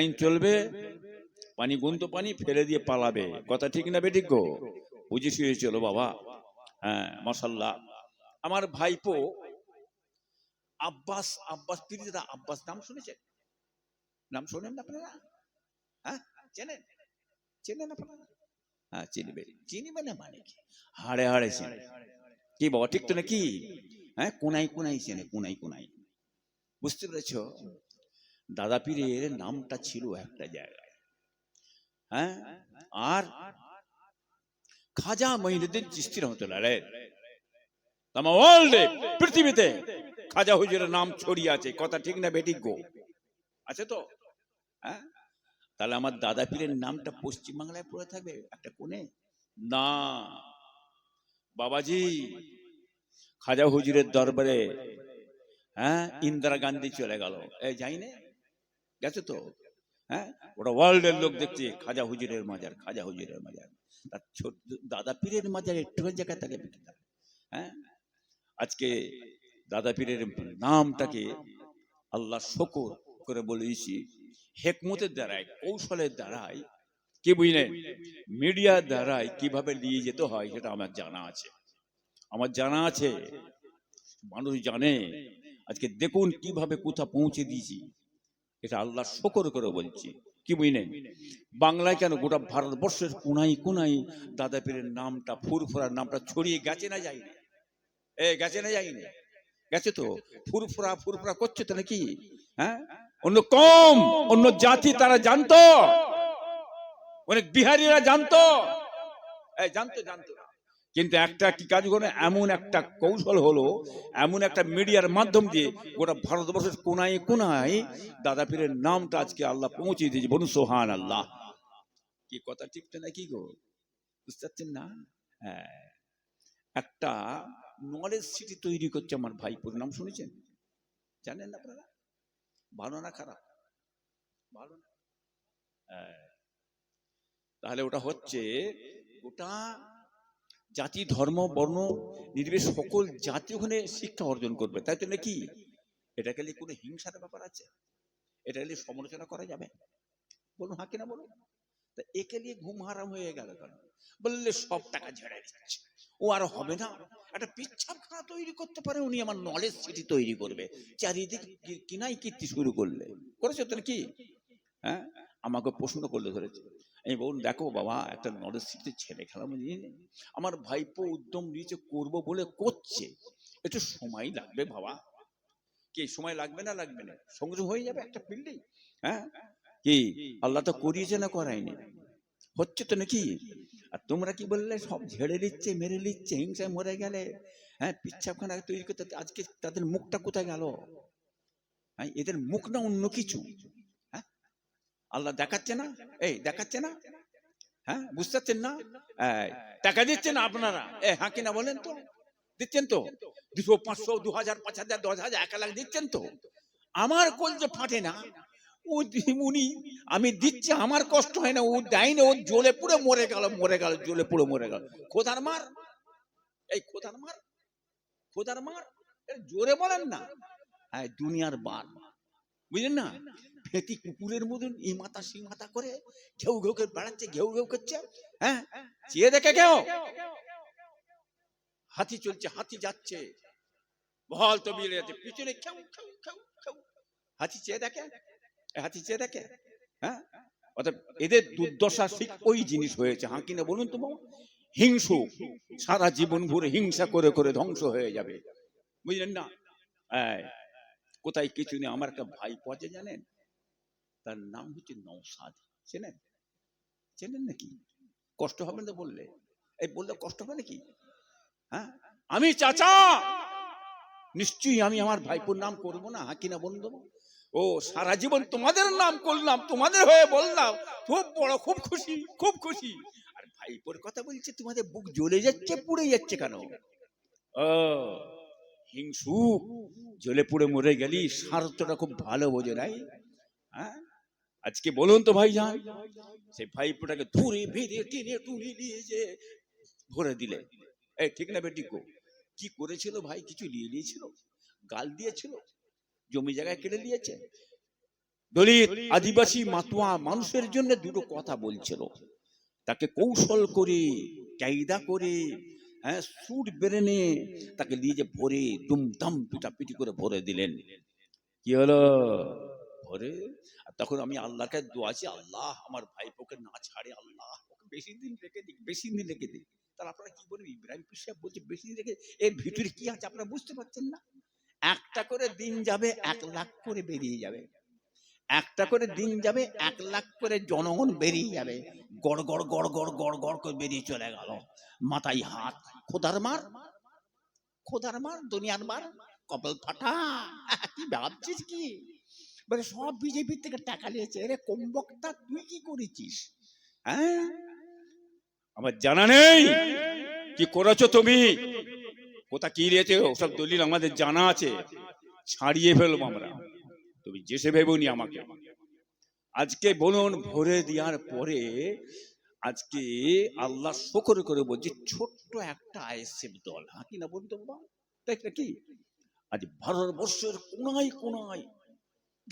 আইন চলবে, পানি গুন্ত পানি ফেলে দিয়ে পালাবে। কথা ঠিক না বেঠিক গো? বুঝে শুয়েছিল বাবা। হ্যাঁ মশাল্লাহ। আমার ভাইপো আব্বাস আব্বাস পিরিজা আব্বাস, নাম শুনেছেন? নাম শোনেন না আপনারা? হ্যাঁ চেনেন? চেনেন আপনারা? হ্যাঁ চিনবে। চিনবে না মানে কি? হাড়ে হাড়ে চেনে। কি বাবা, ঠিক তো নাকি? হ্যাঁ কোনাই কোনাই চেনে কোনাই কোনাই বুঝতে পেরেছ? দাদা পীরের নামটা ছিল একটা জায়গায়। হ্যাঁ? আর খাজা মহিনুদ্দিন চিস্তি রহমতুল্লাহ তামা ওয়ার্ল্ডে পৃথিবীতে খাজা হুজুরের নাম ছড়িয়ে আছে, কথা ঠিক না বেঠিক গো? আছে তো? হ্যাঁ? তাহলে আমার দাদা পীরের নামটা পশ্চিমবাংলায় পড়ে থাকবে, একটা কোণে? না। বাবাজি, খাজা হুজুরের দরবারে হ্যাঁ ইন্দিরা গান্ধী চলে গেল। এই যাই না গেছে তো? হ্যাঁ? ওটা ওয়ার্ল্ডের লোক দেখছে খাজা হুজুরের মাজার খাজা হুজুরের মাজার। তার ছোট দাদা পীরের মাজার একটু জায়গায় তাকে বিক্রি হ্যাঁ? আজকে দাদা পীরের নামটাকে আল্লাহ শকর করে বলেছি হেকমতের দ্বারাই কৌশলের দ্বারাই কি বুঝলেন? মিডিয়ার দ্বারাই কীভাবে নিয়ে যেতে হয় সেটা আমার জানা আছে। আমার জানা আছে। মানুষ জানে। আজকে দেখুন কীভাবে কোথা পৌঁছে দিয়েছি। এটা আল্লাহ শকর করে বলছি। কি বুঝলেন? বাংলায় কেন গোটা ভারতবর্ষের কোনাই কোনাই দাদা পীরের নামটা, ফুরফুরার নামটা ছড়িয়ে গেছে না যায়নি? এ, গেছে না যায়নি? গেছে তো? ফুরফুরা ফুরফুরা করছে তো নাকি? হ্যাঁ? অন্য কম, অন্য জাতি তারা জানতো। অনেক বিহারীরা জানতো। জানতো জানতো না। কিন্তু একটা কি কাজ করে এমন একটা কৌশল হলো, এমন একটা মিডিয়ার মাধ্যম দিয়ে গোটা ভারতবর্ষের কোনায় কোনায় দাদা পীরের নামটা আজকে আল্লাহ পৌঁছে দিয়েছে। বলুন সোহান আল্লাহ কি কথা তো নাকি গো? বুঝতে পারছেন না? হ্যাঁ। একটা নলেজ সিটি তৈরি করছে আমার ভাইপুর নাম শুনেছেন? জানেন আপনারা? ভালো না খারাপ? ভালো না? হ্যাঁ। তাহলে ওটা হচ্ছে গোটা জাতি, ধর্ম, বর্ণ, নির্বিশেষ সকল জাতি ওখানে শিক্ষা অর্জন করবে। তাই তো নাকি এটা গেলে কোনো হিংসার ব্যাপার আছে? এটা গেলে সমালোচনা করা যাবে? বলুন হাঁ কিনা বলুন? তা একে নিয়ে ঘুম হারাম হয়ে গেল কেন? বললে সব টাকা ঝেড়ে দিচ্ছে। ও আর হবে না। একটা পিচ্ছাপখানা তৈরি করতে পারে, উনি আমার নলেজ সিটি তৈরি করবে। চারিদিকে কি- কিনাই কীর্তি শুরু করলে। করেছে তো নাকি? হ্যাঁ? আমাকে প্রশ্ন করলে ধরেছে। আমি বলুন দেখো বাবা, একটা নলেজ সিটি ছেলে খেলা নিয়ে। আমার ভাইপো উদ্যম নিয়েছে, করব বলে করছে। একটু সময় লাগবে বাবা। কি, সময় লাগবে না লাগবে না? সংযোগ হয়ে যাবে একটা বিল্ডিং হ্যাঁ? কি, আল্লাহ তো করিয়েছে না করায়নি? হচ্ছে তো নাকি? আর তোমরা কি বললে, সব ঝেড়ে নিচ্ছে, মেরে নিচ্ছে, হিংসায় মরে গেলে? হ্যাঁ পিচ্ছাপখানা তৈরি করতে, আজকে তাদের মুখটা কোথায় গেল? হ্যাঁ এদের মুখ না অন্য কিছু? আল্লাহ দেখাচ্ছে না? এই দেখাচ্ছে না? হ্যাঁ বুঝতে পারছেন না? টাকা দিচ্ছেন আপনারা? এ হ্যাঁ কিনা বলেন তো? দিচ্ছেন তো? দুশো পাঁচশো দু হাজার পাঁচ হাজার দশ হাজার এক লাখ দিচ্ছেন তো? আমার কোল যে ফাটে না উনি আমি দিচ্ছি আমার কষ্ট হয় না ও দেয়নি ও জ্বলে পুড়ে মরে গেল মরে গেল জ্বলে পুড়ে মরে গেল। খোদার মার এই খোদার মার খোদার মার জোরে বলেন না। হ্যাঁ দুনিয়ার বার। বুঝলেন না? ফেটি কুকুরের মতন এই মাথা সেই মাথা করে ঘেউ ঘেউ করে বেড়াচ্ছে, ঘেউ ঘেউ করছে হ্যাঁ? চেয়ে দেখে কেউ? হাতি চলছে, হাতি যাচ্ছে। বল তো বিলে যাচ্ছে পিছনে খেউ খেউ খেউ খেউ হাতি চেয়ে দেখে? হাতি চেয়ে দেখে? হ্যাঁ? অর্থাৎ এদের দুর্দশা ঠিক ওই জিনিস হয়েছে। হাঁ কিনা বলুন তো বাবা? হিংসু, সারা জীবন ভরে হিংসা করে করে ধ্বংস হয়ে যাবে। বুঝলেন না? কোথায় কিছু নেই। আমার একটা ভাই পচে জানেন? তার নাম হচ্ছে নৌসাদ চেনেন? চেনেন নাকি? কষ্ট হবে না বললে? এই বললে কষ্ট হবে নাকি? হ্যাঁ? আমি চাচা! নিশ্চয়ই আমি আমার ভাইপোর নাম করব না হ্যাঁ বলুন দেবো ও, সারা জীবন তোমাদের নাম করলাম, তোমাদের হয়ে বললাম। খুব বড়, খুব খুশি খুব খুশি। আর ভাইপোর কথা বলছে, তোমাদের বুক জ্বলে যাচ্ছে, পুড়ে যাচ্ছে কেন? ও, হিংসু, জ্বলে পুড়ে মরে গেলি স্বার্থটা খুব ভালো বোঝে, নাই? হ্যাঁ? আজকে বলুন তো ভাই যান সেই ভাইপোটাকে ধরে বেঁধে টেনে টুনে নিয়ে যে ভরে দিলে। এই ঠিক না বেটিকো কি করেছিল ভাই? কিছু নিয়ে নিয়েছিল? গাল দিয়েছিল? জমি জায়গায় কেটে নিয়েছে? দলিত আদিবাসী মাতুয়া মানুষের জন্য দুটো কথা বলছিল। তাকে কৌশল করে কায়দা করে হ্যাঁ সুট বেরেনে তাকে নিয়ে যে ভরে দুমদাম পিটাপিটি করে ভরে দিলেন। কি হলো? ভরে আর তখন আমি আল্লাহর কাছে দোয়াছি আল্লাহ, আমার ভাইপোকে না ছাড়ে, আল্লাহ, ওকে বেশি দিন রেখে দিক, বেশি দিন রেখে দিক। তাহলে আপনারা কি বলবেন? ইব্রাহিম সাহেব বলছে, বেশি দিন রেখে এর ভিতরে কি আছে আপনারা বুঝতে পারছেন না? একটা করে দিন যাবে, এক লাখ করে বেরিয়ে যাবে। একটা করে দিন যাবে, এক লাখ করে জনগণ বেরিয়ে যাবে। গড় গড় গড় গড় গড় গড় করে বেরিয়ে চলে গেল। মাথায় হাত, খোদার মার খোদার মার, দুনিয়ার মার, কপাল ফাটা। কি ভাবছিস কি? মানে সব বিজেপি থেকে টাকা নিয়েছে। রে কমবক্তা তুই কি করেছিস? হ্যাঁ? আমার জানা নেই। কি করেছ তুমি? কোথা কি নিয়েছে? ওসব দলিল আমাদের জানা আছে। ছাড়িয়ে ফেলব আমরা। তুমি যেসে ভেবনি আমাকে। আজকে বলুন, ভরে দেওয়ার পরে আজকে আল্লাহ শকর করে বলছি, ছোট্ট একটা আইএসএফ দল। হ্যাঁ কি না বলতো বাবা? তাই কি আজ ভারতবর্ষের কোনায় কোনায়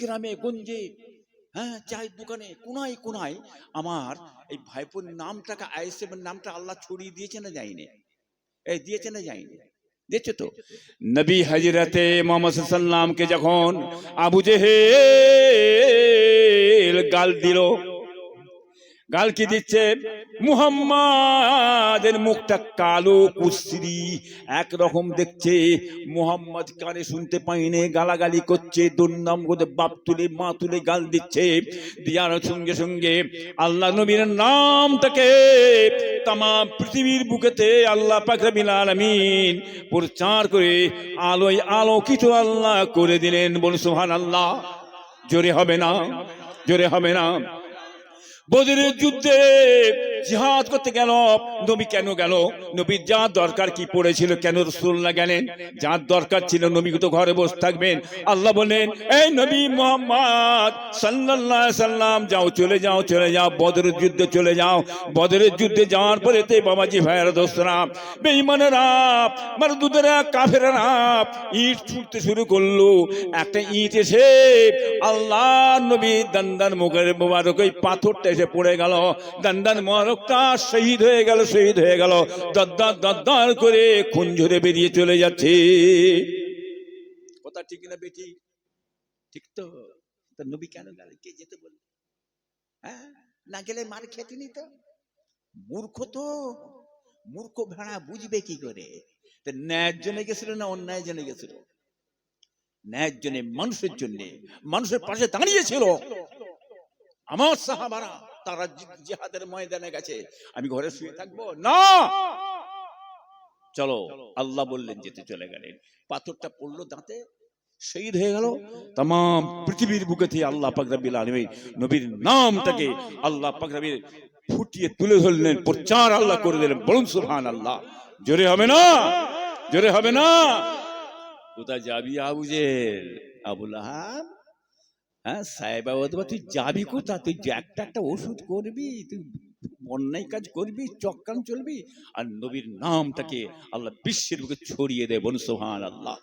গ্রামে, গঞ্জে হ্যাঁ চায়ের দোকানে, কোনায় কোনায় আমার এই ভাইপোর নামটাকে আইএসএফ এর নামটা আল্লাহ ছড়িয়ে দিয়েছে না যাইনি এই দিয়েছে না যাইনি দেখছ তো? নবী হাজিরাতে মোহাম্মদ সাল্লামকে যখন আবু জেহেল গাল দিল গাল কি দিচ্ছে মুহাম্মাদের মুখটা কালো কুশ্রী একরকম দেখছে, মুহাম্মদ কানে শুনতে পাইনে, গালাগালি করছে, দুর্নাম করে বাপ তুলে, মা তুলে গাল দিচ্ছে। দিয়ার সঙ্গে সঙ্গে আল্লাহ নবীর নামটাকে তাম পৃথিবীর বুকেতে আল্লাহ পাকরাবিল আলামিন প্রচার করে আলোয় আলো কিছু আল্লাহ করে দিলেন। বল সুহান আল্লাহ জোরে হবে না, জোরে হবে না। বদরের যুদ্ধে জিহাদ করতে গেল, নবী কেন গেল? নবীর যা দরকার কি পড়েছিল কেন রসুল্লাহ গেলেন? যার দরকার ছিল নবী তো ঘরে বসে থাকবেন। আল্লাহ বলেন এই নবী মোহাম্মদ সাল্লাল্লাহ সাল্লাম, যাও চলে যাও চলে যাও, বদরের যুদ্ধে চলে যাও। বদরের যুদ্ধে যাওয়ার পরে তে বাবাজি ভাইয়ের দোস্তরা, বেঈমানেরা, মারদুদেরা কাফেরা ইট ছুটতে শুরু করল। একটা ইট এসে আল্লাহ নবী দান্দান মুখের মোবারক, ওই পাথরটা এসে পড়ে গেল। দান্দান মোবারকটা শহীদ হয়ে গেল, শহীদ হয়ে গেল। দদ্দার দদ্দার করে খুন ঝরে বেরিয়ে চলে যাচ্ছে। কথা ঠিক না বেটি? ঠিক তো। নবী কেন গেল? কে যেতে বলল? হ্যাঁ? না গেলে মার খেতে নিত? মূর্খ তো। মূর্খ ভেড়া বুঝবে কি করে? তা ন্যায়ের জন্য গেছিল না অন্যায় জন্য গেছিল? ন্যায়ের জন্য মানুষের জন্য, মানুষের পাশে দাঁড়িয়েছিল। আমার সাহাবারা তারা জিহাদের ময়দানে গেছে। আমি ঘরে শুয়ে থাকব? না! চলো, আল্লাহ বললেন যেতে চলে গেলেন। পাথরটা পড়ল দাঁতে, শহীদ হয়ে গেল। তাম পৃথিবীর বুকে থেকে আল্লাহ পাকরাবিল আলমী নবীর নামটাকে আল্লাহ পাকরাবির ফুটিয়ে তুলে ধরলেন, প্রচার আল্লাহ করে দিলেন। বলুন সুবহান আল্লাহ জোরে হবে না? জোরে হবে না? কোথায় যাবি আবুজের আবুল আহাব? হ্যাঁ সাহেব অথবা তুই যাবি কোথা তুই একটা একটা ওষুধ করবি, তুই অন্যায় কাজ করবি চক্কান চলবি, আর নবীর নামটাকে আল্লাহ বিশ্বের বুকে ছড়িয়ে দেয় বলুন সোহান আল্লাহ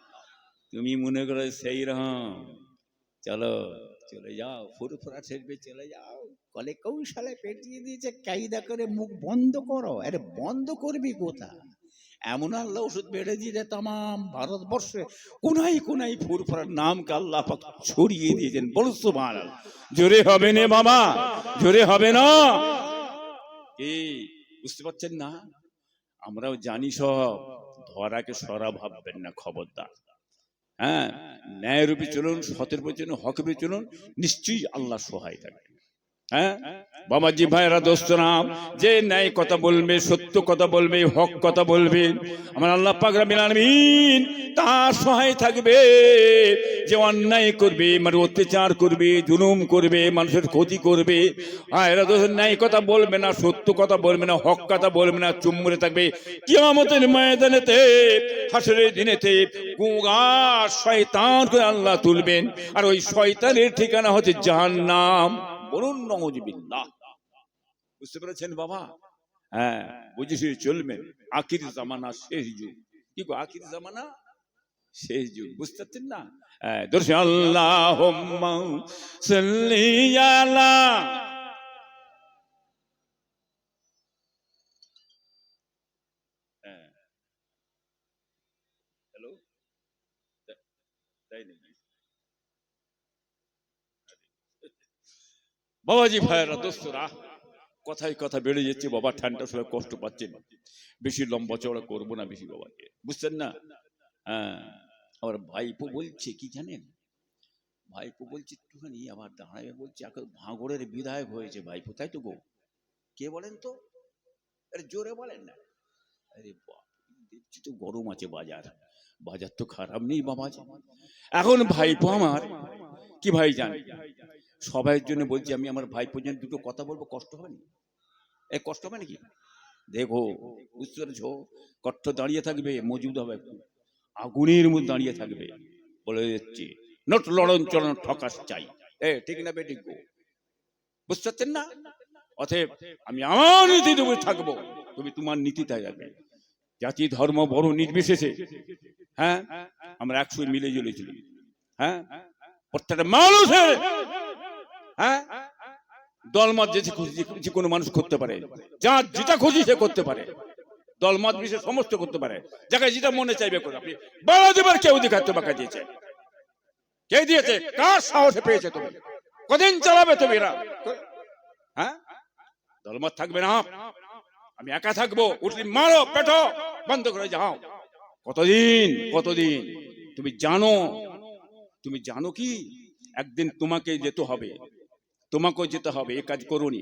তুমি মনে করো সেই রকম। চলো, চলে যাও, ফুরফুরা ছেড়বে চলে যাও। কলে কৌশলে পেটিয়ে দিয়েছে, কায়দা করে মুখ বন্ধ করো। আরে বন্ধ করবি কোথা এমন আল্লাহ ওষুধ বেড়ে দিয়ে তাম ভারতবর্ষে কোনাই কোনাই ফুরফুরার নামকে আল্লাহ পাক ছড়িয়ে দিয়েছেন। বল সুবহান জোরে হবে না বাবা জোরে হবে না। কি বুঝতে পারছেন না? আমরাও জানি সব। ধরাকে সরা ভাববেন না খবরদার। হ্যাঁ ন্যায়রূপী চলুন সতের চলুন হকরূপী চলুন নিশ্চয়ই আল্লাহ সহায় থাকবে হ্যাঁ? বাবাজি ভাইরা দোস্তরা, যে ন্যায় কথা বলবে, সত্য কথা বলবে, হক কথা বলবে, আমার আল্লাহ পাক রাব্বিল আলামিন তার সহায় থাকবে, যে অন্যায় করবে মানে অত্যাচার করবে, জুলুম করবে, মানুষের ক্ষতি করবে। ভাইরা দোস্ত ন্যায় কথা বলবে না, সত্য কথা বলবে না, হক কথা বলবে না চুম্বরে থাকবে। কিয়ামতের ময়দানেতে, হাসরের দিনেতে গুগা শয়তান করে আল্লাহ তুলবেন। আর ওই শয়তানের ঠিকানা হচ্ছে জাহান্নাম। বলুন নওয়াজবিল্লাহ বুঝতে পেরেছেন বাবা? হ্যাঁ বুঝেছি চলবে। আখির জামানা শেষ যুগ। কি গো আখির জামানা? শেষ যুগ বুঝতে পারছেন না? হ্যাঁ, দর্শন আল্লাহ সাল্লিয়ালা হ্যালো তাই নাকি বাবাজি ভাইয়েরা, দোস্তরা, কথায় কথা বেড়ে যাচ্ছে, বাবা ঠান্ডা সময় কষ্ট পাচ্ছেন বেশি লম্বা চড়া করব না বেশি বাবাকে, বুঝছেন না? হ্যাঁ আবার ভাইপো বলছে, কি জানেন? ভাইপো বলছে, একটুখানি আবার দাঁড়াবে, বলছে এখন ভাঙড়ের বিধায়ক হয়েছে ভাইপো, তাই তো গো? কে বলেন তো? আরে জোরে বলেন না। আরে দেখছি তো গরম আছে বাজার বাজার তো খারাপ নেই বাবা এখন ভাইপো আমার, কি ভাই জান? সবাইয়ের জন্য বলছি, আমি আমার ভাই পর্যন্ত দুটো কথা বলব, কষ্ট হবে না এ কষ্ট হবে নাকি? দেখো পেরেছ কষ্ট দাঁড়িয়ে থাকবে, মজুদ হবে আগুনের মধ্যে দাঁড়িয়ে থাকবে, বলে যাচ্ছে নট লড়ন, চলন, ঠকাস চাই। এ, ঠিক না বেঠিক গো? বুঝতে পারছেন না? অতএব আমি আমার নীতি তুমি থাকব, তুমি তোমার নীতিতে যাবে। জাতি, ধর্ম, বড়, নির্বিশেষে হ্যাঁ? আমরা একশো মিলে জ্বলে চলি হ্যাঁ? প্রত্যেকটা মানুষের হ্যাঁ? দলমত যে যে কোনো মানুষ করতে পারে। যা যেটা খুশি সে করতে পারে। দলমত বিশেষ সমস্ত করতে পারে। যাকে যেটা মনে চাইবে করে আপনি বড় দেবার কেউ অধিকার তোমাকে দিয়েছে। কে দিয়েছে? কার সাহসে পেয়েছে তুমি? কদিন চালাবে তুমি এরা? হ্যাঁ? দলমত থাকবে না। আমি একা থাকব। উঠলি মারো, পেটো, বন্ধ করে যাও। কতদিন কতদিন? তুমি জানো? তুমি জানো কি? একদিন তোমাকে যেতে হবে। তোমাকেও যেতে হবে, এ কাজ করুনি।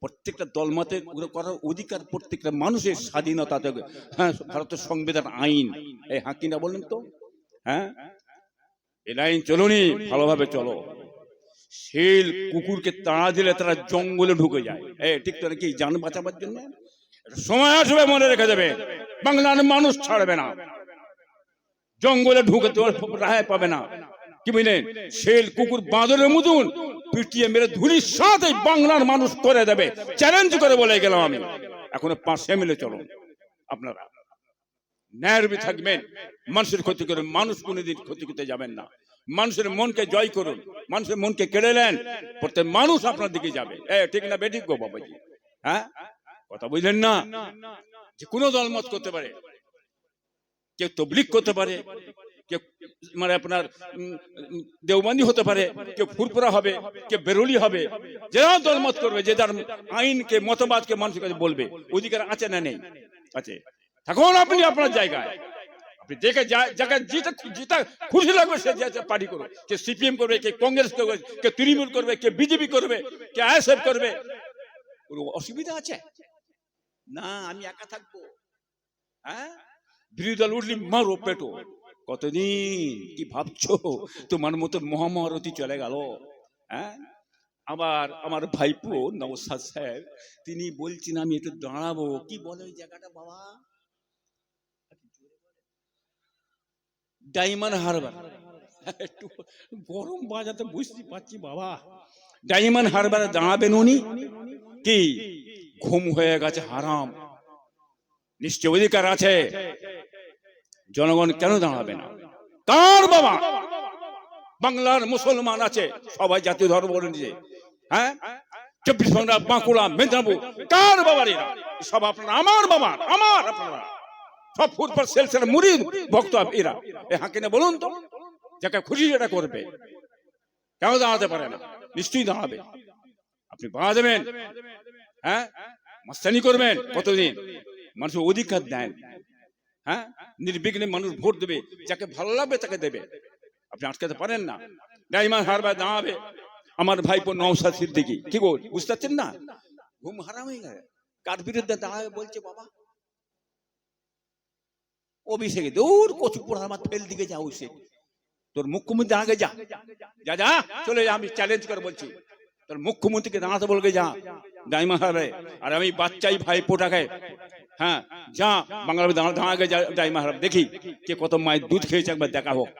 প্রত্যেকটা দলমতে করার অধিকার প্রত্যেকটা মানুষের স্বাধীনতা হ্যাঁ ভারতের সংবিধান, আইন। এই হাঁ কিনা বললেন তো হ্যাঁ? এই লাইন চলুনি, ভালোভাবে চলো। শিল কুকুরকে তাড়া দিলে তারা জঙ্গলে ঢুকে যায়। এ, ঠিক তো নাকি? যান বাঁচাবার জন্য? সময় আসবে, মনে রেখে দেবে। বাংলার মানুষ ছাড়বে না। জঙ্গলে ঢুকে তোমার রায় পাবে না। কি বুঝলেন শেল, কুকুর, বাঁদরের মতন পিটিয়ে মেরে ধুলির সাথে বাংলার মানুষ করে দেবে। চ্যালেঞ্জ করে বলে গেলাম আমি। এখন পাশে মিলে চলুন। আপনারা ন্যায়রবি থাকবেন। মানুষের ক্ষতি করুন। মানুষ কোনোদিন ক্ষতি করতে যাবেন না। মানুষের মনকে জয় করুন। মানুষের মনকে কেড়ে নেন। প্রত্যেক মানুষ আপনার দিকে যাবে। ঠিক না, বেঠিক গো বাবাজি? হ্যাঁ? কথা বুঝলেন না? যে কোনো দলমত করতে পারে। কেউ তবলিক করতে পারে। কেউ মানে আপনার উম, উম, দেওবন্দি হতে পারে কেউ ফুরপুরা হবে কেউ বেরোলি হবে যারা দলমত করবে যে যার আইনকে মতবাদকে মানুষের কাছে বলবে অধিকার আছে না নেই আছে থাকুন আপনি আপনার জায়গায় আপনি দেখে যা- জায়গা যেটা যেটা খুশি লাগবে সে যে পার্টি করবে কে সিপিএম করবে কে কংগ্রেস করবে কে তৃণমূল করবে কে বিজেপি করবে কে আইএসএফ করবে কোনো অসুবিধা আছে না আমি একা থাকব হ্যাঁ বিরোধী দল উঠলি মারো পেটো কতদিন? কি ভাবছ? তোমার মতো মহামারতি চলে গেল। হ্যাঁ? আবার আমার ভাইপো নবসাদ সাহেব, তিনি বলছেন, আমি একটু দাঁড়াবো। কি বলে ওই জায়গাটা বাবা? ডায়মন্ড হারবার। একটু গরম বাজাতে বুঝতে পারছি বাবা। ডায়মন্ড হারবারে দাঁড়াবেন উনি? কি? ঘুম হয়ে গেছে, হারাম। নিশ্চয় অধিকার আছে। জনগণ কেন দাঁড়াবে না? কার বাবা? বাংলার মুসলমান আছে, সবাই জাতীয় ধর্ম নিয়ে। হ্যাঁ? চব্বিশ ঘণ্টা বাঁকুড়া, মেদিনীপুর, কার বাবার সব আপনারা, আমার বাবার আমার আপনারা। সব ফুটবল সেলসের মুড়ি ভক্ত এরা। এ হাঁকে না বলুন তো, যাকে খুশি সেটা করবে। কেন দাঁড়াতে পারে না? নিশ্চয়ই দাঁড়াবে। আপনি বাধা দেবেন। হ্যাঁ? মাস্তানি করবেন কতদিন? মানুষের অধিকার দেন। হ্যাঁ? নির্বিঘ্নে মানুষ ভোট দেবে, যাকে ভালো লাগবে তাকে দেবে। আপনি আটকাতে পারেন না। ডাইমান হারবার দাঁড়াবে। আমার ভাইপো নৌসাদ সিদ্দিকি। কি বল বুঝতে পারছেন না? ঘুম হারাম হয়ে গেছে। কার বিরুদ্ধে দাঁড়াবে বলছে বাবা? অভিষেকে। দৌড় কচু পোড়া আমার ফেল দিকে যা অভিষেক তোর মুখ্যমন্ত্রী আগে যা। যা যা, চলে যা, আমি চ্যালেঞ্জ করে বলছি। তোর মুখ্যমন্ত্রীকে দাঁড়াতে বলবে যা। ডাইমা হারবে আর আমি বাচ্চাই ভাই পোটাকে হ্যাঁ যা বাংলা দাঁড়া আগে ডাইমা হারবে দেখি কে কত মায়ের দুধ খেয়েছে একবার দেখা হোক।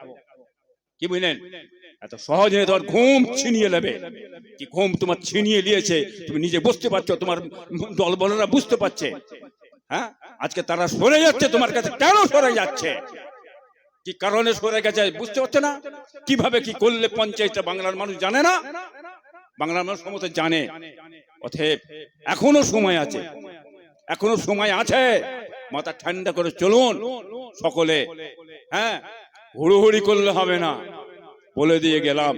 কি বুঝলেন? এত সহজে তোমার ঘুম ছিনিয়ে নেবে। কি ঘুম তোমার ছিনিয়ে নিয়েছে, তুমি নিজে বুঝতে পারছ, তোমার দল বলরা বুঝতে পারছে। হ্যাঁ? আজকে তারা সরে যাচ্ছে, তোমার কাছে কেন সরে যাচ্ছে? কি কারণে সরে গেছে বুঝতে পারছে না? কীভাবে কি করলে পঞ্চায়েতটা বাংলার মানুষ জানে না? বাংলার মানুষ সমস্ত জানে। অতএব এখনও সময় আছে। এখনও সময় আছে। মাথা ঠান্ডা করে চলুন। সকলে হ্যাঁ হুড়োহুড়ি করলে হবে না। বলে দিয়ে গেলাম।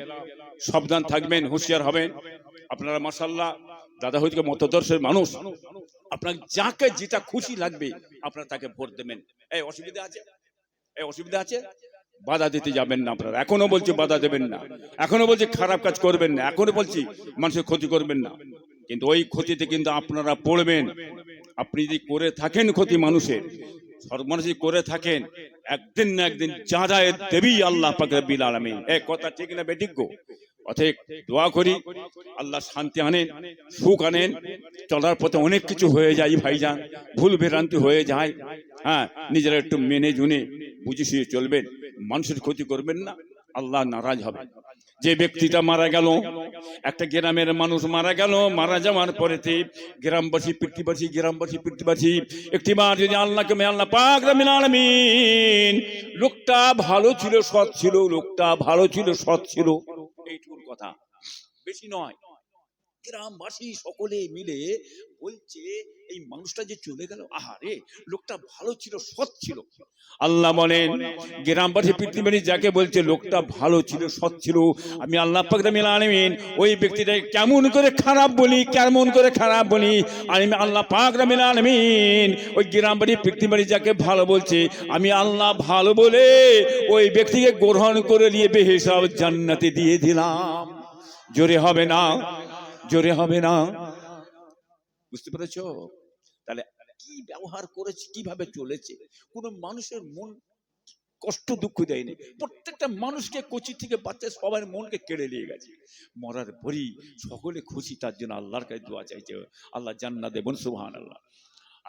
সাবধান থাকবেন, হুঁশিয়ার হবেন। আপনারা মাসাল্লাহ দাদা হইতে মতদর্শের মানুষ। আপনার যাকে যেটা খুশি লাগবে, আপনারা তাকে ভোট দেবেন। এই, অসুবিধা আছে? এই, অসুবিধা আছে? বাধা দিতে যাবেন না আপনারা। এখনও বলছি বাধা দেবেন না। এখনও বলছি খারাপ কাজ করবেন না। এখনও বলছি মানুষের ক্ষতি করবেন না। কিন্তু ওই ক্ষতিতে কিন্তু আপনারা পড়বেন। আপনি যদি করে থাকেন ক্ষতি মানুষের। সর্বমানুষ যদি করে থাকেন। একদিন না একদিন যা দেবী আল্লাহ পাকের বিল আলমী এ কথা ঠিক না গো? অতএব দোয়া করি, আল্লাহ শান্তি আনেন, সুখ আনেন। চলার পথে অনেক কিছু হয়ে যায় ভাইজান। ভুল ভ্রান্তি হয়ে যায়। হ্যাঁ নিজেরা একটু মেনে জুনে বুঝে শুয়ে চলবেন। মানুষের ক্ষতি করবেন না, আল্লাহ নারাজ হবে যে ব্যক্তিটা মারা গেল, একটা গ্রামের মানুষ মারা গেল, মারা যাওয়ার পরেতে গ্রামবাসী পৃথিবাসী গ্রামবাসী পৃথিবাসী একটি একটিবার যদি আল্লাহকে মে আল্লাহ রব্বিল আলামিন, লোকটা ভালো ছিল, সৎ ছিল, লোকটা ভালো ছিল, সৎ ছিল। এইটুকুর কথা। বেশি নয়। গ্রামবাসী সকলে মিলে বলছে, এই মানুষটা যে চলে গেল, আহারে, লোকটা ভালো ছিল, সৎ ছিল। আল্লাহ বলেন, গ্রামবাসী পৃথিবী যাকে বলছে, লোকটা ভালো ছিল, সৎ ছিল। আমি আল্লাহ আলমিন ওই ব্যক্তিটাকে কেমন করে খারাপ বলি, কেমন করে খারাপ বলি আমি আল্লাহ পাকরামিল আলমিন ওই গ্রামবাড়ি পৃথিবী যাকে ভালো বলছে, আমি আল্লাহ ভালো বলে ওই ব্যক্তিকে গ্রহণ করে নিয়ে বেহেসাব জান্নাতে দিয়ে দিলাম। জোরে হবে না? জোরে হবে না? বুঝতে পেরেছ? তাহলে কি ব্যবহার করেছে, কীভাবে চলেছে? কোনো মানুষের মন কষ্ট দুঃখ দেয়নি। প্রত্যেকটা মানুষকে কচি থেকে বাচ্চা সবার মনকে কেড়ে নিয়ে গেছে। মরার পরই সকলে খুশি, তার জন্য আল্লাহর কাছে দোয়া চাইছে। আল্লাহ জান্না দেবন সুবহান আল্লাহ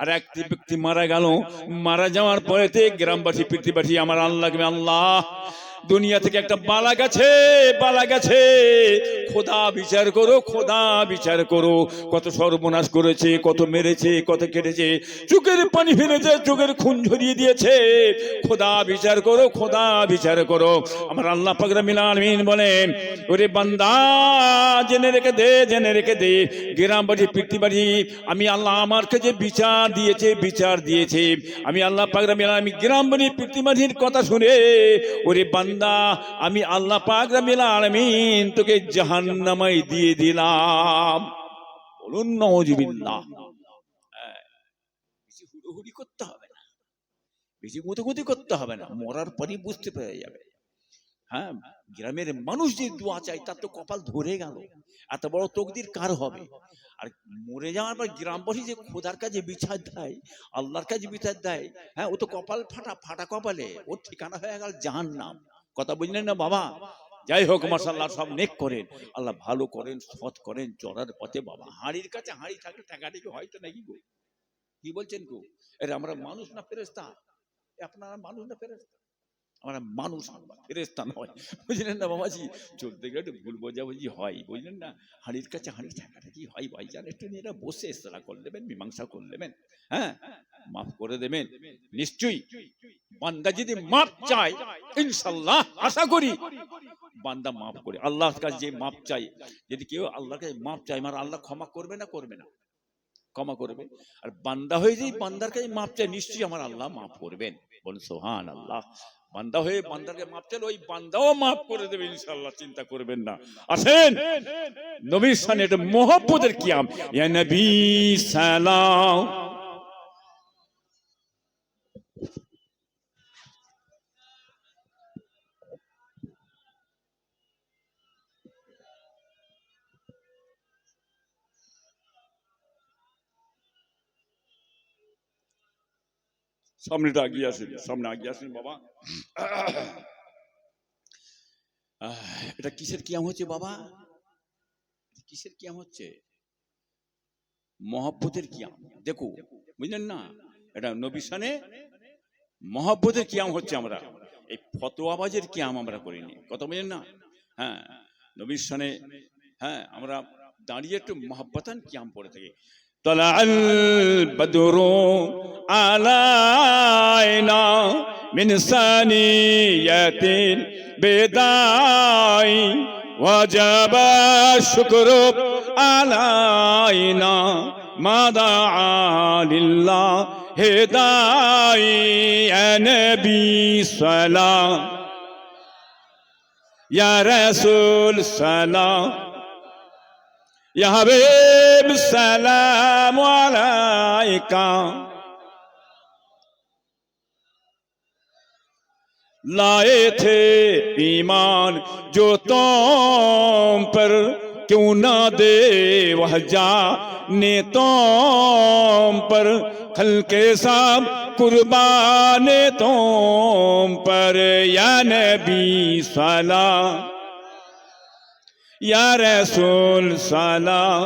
আর এক ব্যক্তি মারা গেল। মারা যাওয়ার পরেতে গ্রামবাসী, পৃথিবীবাসী, আমার আল্লাহকে আল্লাহ। দুনিয়া থেকে একটা বালা গেছে বালা গেছে। খোদা বিচার করো, খোদা বিচার করো। কত সর্বনাশ করেছে, কত মেরেছে, কত কেটেছে। চোখের পানি ফেলেছে চোখের খুন ঝরিয়ে দিয়েছে। খোদা বিচার করো, খোদা বিচার করো। আমার আল্লাহ পাকরা মিলামিন বলেন, ওরে বান্দা, জেনে রেখে দে, জেনে রেখে দে। গ্রাম বাড়ি গ্রামবাড়ি পৃথিবীবাড়ি আমি আল্লাহ আমার কাছে বিচার দিয়েছে বিচার দিয়েছে। আমি আল্লাহ পাকরা মিলা আমি গ্রামবাড়ি পৃথিবীবাড়ির কথা শুনে, ওরে বান্দা আমি আল্লাহ মিলা আলমিন তোকে জাহান্নামাই দিয়ে দিলাম। বলুন নজিবিল্লাহ হ্যাঁ গ্রামের মানুষ যে তার তো কপাল ধরে গেল। এত বড় কার হবে? আর মরে যাওয়ার পর গ্রামবাসী যে খোদার বিচার দেয়, আল্লাহর কাছে বিচার দেয় হ্যাঁ ও তো কপাল ফাটা ফাটা কপালে। ওর ঠিকানা হয়ে গেল জাহান নাম কথা বুঝলেন না বাবা? যাই হোক মাসাল্লাহ সব নেক করেন। আল্লাহ ভালো করেন, সৎ করেন চড়ার পথে বাবা। হাঁড়ির কাছে হাঁড়ি থাকলে টাকাটিকে হয়তো নাকি গো? কি বলছেন গো? এর আমরা মানুষ না ফেরেস্তা আপনারা মানুষ না ফেরেস্তা আমরা মানুষ ফেরেস্তা নয়। বুঝলেন না বাবাজি? চলতে গেলে একটু ভুল বোঝাবুঝি হয়, বুঝলেন না? হাড়ির কাছে হাড়ি থাকাটা কি হয়? ভাইজান একটু নিয়ে বসে ইস্তরা করে দেবেন, মীমাংসা করে দেবেন হ্যাঁ? মাফ করে দেবেন, নিশ্চয়ই। বান্দা যদি মাপ চায়, ইনশাল্লাহ, আশা করি। বান্দা মাফ করে, আল্লাহর কাছে যে মাপ চাই যদি কেউ আল্লাহর কাছে মাপ চায় আমার আল্লাহ ক্ষমা করবে না করবে না? ক্ষমা করবে। আর বান্দা হয়ে যেই বান্দার কাছে মাপ চাই নিশ্চয়ই আমার আল্লাহ মাফ করবেন। বলুন সোহান আল্লাহ বান্দা হয়ে বান্দাকে মাপ ওই বান্দাও মাফ করে দেবে ইনশাল্লাহ চিন্তা করবেন না। আসেন। নবীর সামনে এটা মোহাম্মদের কিয়াম। ইয়া নবী সালাম। সামনেটা আগিয়ে আসেন সামনে আগিয়ে আসেন বাবা। এটা কিসের কিয়াম হচ্ছে বাবা? কিসের কিয়াম হচ্ছে? মহাব্বতের কিয়াম। দেখো, বুঝলেন না? এটা নবিসানে মহাব্বতের কিয়াম হচ্ছে আমরা। এই ফতোয়াবাজের কিয়াম আমরা করিনি। কত বুঝলেন না? হ্যাঁ নবিসানে হ্যাঁ আমরা দাঁড়িয়ে একটু মহাব্বতান কিয়াম পড়ে থাকি। طلع البدر علينا من ثانية البداء وجب الشكر علينا ما دعا لله هداي يا نبي سلام يا رسول سلام يا حبيب السلام علیکہ لائے تھے ایمان جو تم پر کیوں نہ دے، وہ جا نے تم پر، خلق صاحب قربان تم پر، یا نبی صلاح یا رسول صلاح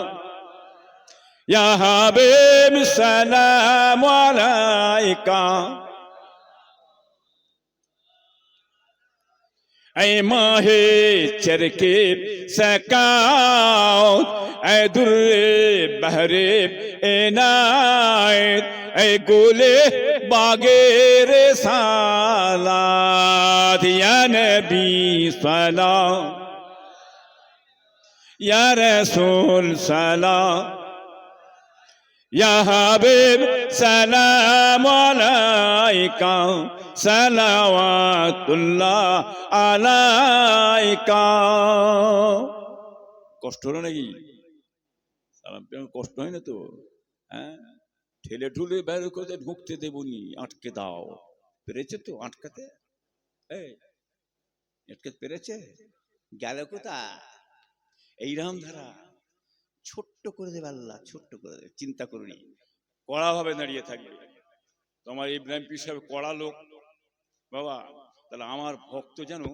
يا حبيب السلام عليك اے ماہ چرکیب سکاؤت اے در بحریب اینائت اے گولے باغے رسالات یا نبی صلاح یا رسول صلاح يا সালাম سلام عليك صلوات কষ্ট হলো নাকি? সালাম কষ্ট হয় না তো? হ্যাঁ? ঠেলে ঠুলে বের করে ঢুকতে দেবনি, আটকে দাও। পেরেছে তো আটকাতে? এই, আটকে পেরেছে? গেল কোথা এইরকম ধারা ছোট্ট করে দেবে আল্লাহ ছোট্ট করে দেবে চিন্তা করুনি। কড়াভাবে দাঁড়িয়ে থাকবে। তোমার ইব্রাহিম পীর সাহেব কড়া লোক। বাবা, তাহলে আমার ভক্ত যেন